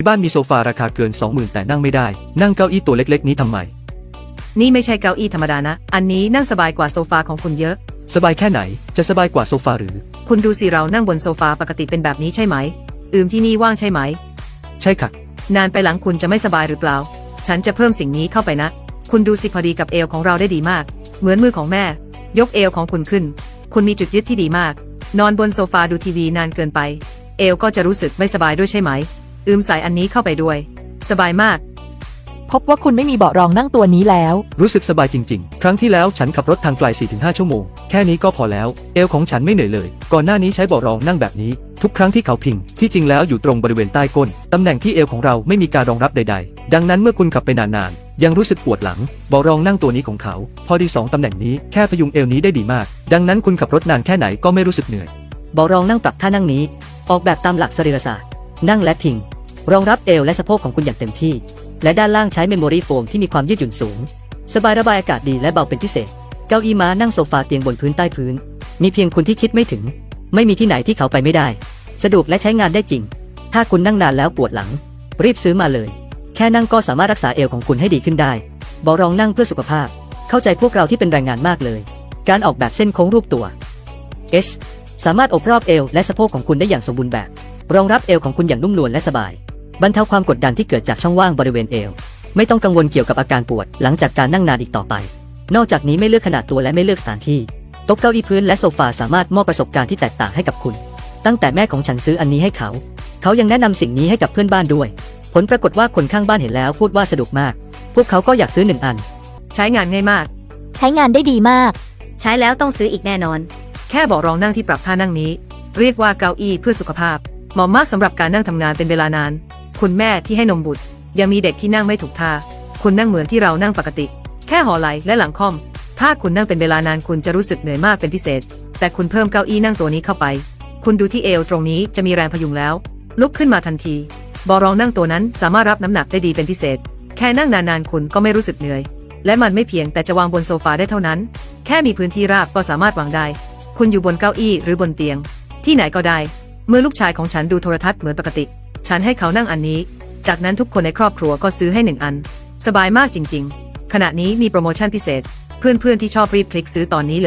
ที่บ้านมีโซฟาราคาเกิน 20,000 แต่นั่งไม่ได้ นั่งเก้าอี้ตัวเล็ก ๆ นี้ทำไม นี่ไม่ใช่เก้าอี้ธรรมดานะ อันนี้นั่งสบายกว่าโซฟาของคุณเยอะ สบายแค่ไหน จะสบายกว่าโซฟาหรือ คุณดูสิเรานั่งบนโซฟาปกติเป็นแบบนี้ใช่ไหม อืมที่นี่ว่างใช่ไหม ใช่ค่ะ นานไปหลังคุณจะไม่สบายหรือเปล่า ฉันจะเพิ่มสิ่งนี้เข้าไปนะ คุณดูสิพอดีกับเอวของเราได้ดีมาก เหมือนมือของแม่ ยกเอวของคุณขึ้น คุณมีจุดยึดที่ดีมาก นอนบนโซฟาดูทีวีนานเกินไป เอวก็จะรู้สึกไม่สบายด้วยใช่ไหม อืมใส่อันนี้เข้าไปด้วย สบายมาก พบว่าคุณไม่มีเบาะรองนั่งตัวนี้แล้ว รู้สึกสบายจริง ๆ ครั้งที่แล้วฉันขับรถทางไกล 4-5 ชั่วโมง แค่นี้ก็พอแล้ว เอวของฉันไม่เหนื่อยเลย ก่อนหน้านี้ใช้เบาะรองนั่งแบบนี้ ทุกครั้งที่เขาพิง ที่จริงแล้วอยู่ตรงบริเวณใต้ก้น ตำแหน่งที่เอวของเราไม่มีการรองรับใด ๆ ดังนั้นเมื่อคุณขับไปนานๆ ยังรู้สึกปวดหลัง เบาะรองนั่งตัวนี้ของเขา พอดีสองตำแหน่งนี้แค่พยุงเอวนี้ได้ดีมาก ดังนั้นคุณขับรถนานแค่ไหนก็ไม่รู้สึกเหนื่อย เบาะรองนั่งปรับท่านั่งนี้ ออกแบบตามหลักสรีรศาสตร์นั่งและพิง รองรับเอวและสะโพกของคุณอย่างเต็มที่ และด้านล่างใช้เมมโมรี่โฟมที่มีความยืดหยุ่นสูง สบายระบายอากาศดีและเบาเป็นพิเศษ เก้าอี้ม้านั่งโซฟาเตียงบนพื้นใต้พื้น มีเพียงคุณที่คิดไม่ถึง ไม่มีที่ไหนที่เขาไปไม่ได้ สะดวกและใช้งานได้จริง ถ้าคุณนั่งนานแล้วปวดหลัง รีบซื้อมาเลย แค่นั่งก็สามารถรักษาเอวของคุณให้ดีขึ้นได้บาะรองนั่งเพื่อสุขภาพ เข้าใจพวกเราที่เป็นแรงงานมากเลย การออกแบบเส้นโค้งรูปตัว S สามารถอบรอบเอวและสะโพกของคุณได้อย่างสมบูรณ์แบบ รองรับเอวของคุณอย่างนุ่มนวลและสบาย บรรเทาความกดดันที่เกิดจากช่องว่างบริเวณเอว ไม่ต้องกังวลเกี่ยวกับอาการปวดหลังจากการนั่งนานอีกต่อไป นอกจากนี้ไม่เลือกขนาดตัวและไม่เลือกสถานที่โต๊ะเก้าอี้พื้นและโซฟาสามารถมอบประสบการณ์ที่แตกต่างให้กับคุณ ตั้งแต่แม่ของฉันซื้ออันนี้ให้เขา เขายังแนะนำสิ่งนี้ให้กับเพื่อนบ้านด้วย ผลปรากฏว่าคนข้างบ้านเห็นแล้วพูดว่าสะดวกมาก พวกเขาก็อยากซื้อหนึ่งอัน ใช้งานง่ายมาก ใช้งานได้ดีมาก ใช้แล้วต้องซื้ออีกแน่นอน แค่เบาะรองนั่งที่ปรับท่านั่งนี้ เรียกว่าเก้าอี้เพื่อสุขภาพ เหมาะมากสำหรับการนั่งทำงานเป็นเวลานาน คุณแม่ที่ให้นมบุตร ยังมีเด็กที่นั่งไม่ถูกท่า คุณนั่งเหมือนที่เรานั่งปกติ แค่หอไหลและหลังค่อม ถ้าคุณนั่งเป็นเวลานานคุณจะรู้สึกเหนื่อยมากเป็นพิเศษ แต่คุณเพิ่มเก้าอี้นั่งตัวนี้เข้าไป คุณดูที่เอวตรงนี้จะมีแรงพยุงแล้ว ลุกขึ้นมาทันทีบาะรองนั่งตัวนั้นสามารถรับน้ำหนักได้ดีเป็นพิเศษ แค่นั่งนานๆคุณก็ไม่รู้สึกเหนื่อย และมันไม่เพียงแต่จะวางบนโซฟาได้เท่านั้น แค่มีพื้นที่ราบก็สามารถวางได้ คุณอยู่บนเก้าอี้หรือบนเตียง ที่ไหนก็ได้ เมื่อลูกชายของฉันดูโทรทัศน์เหมือนปกติ ฉันให้เขานั่งอันนี้ จากนั้นทุกคนในครอบครัวก็ซื้อให้หนึ่งอัน สบายมากจริง ๆ ขณะนี้มีโปรโมชั่นพิเศษ เพื่อนๆที่ชอบรีบคลิกซื้อตอนนี้เลย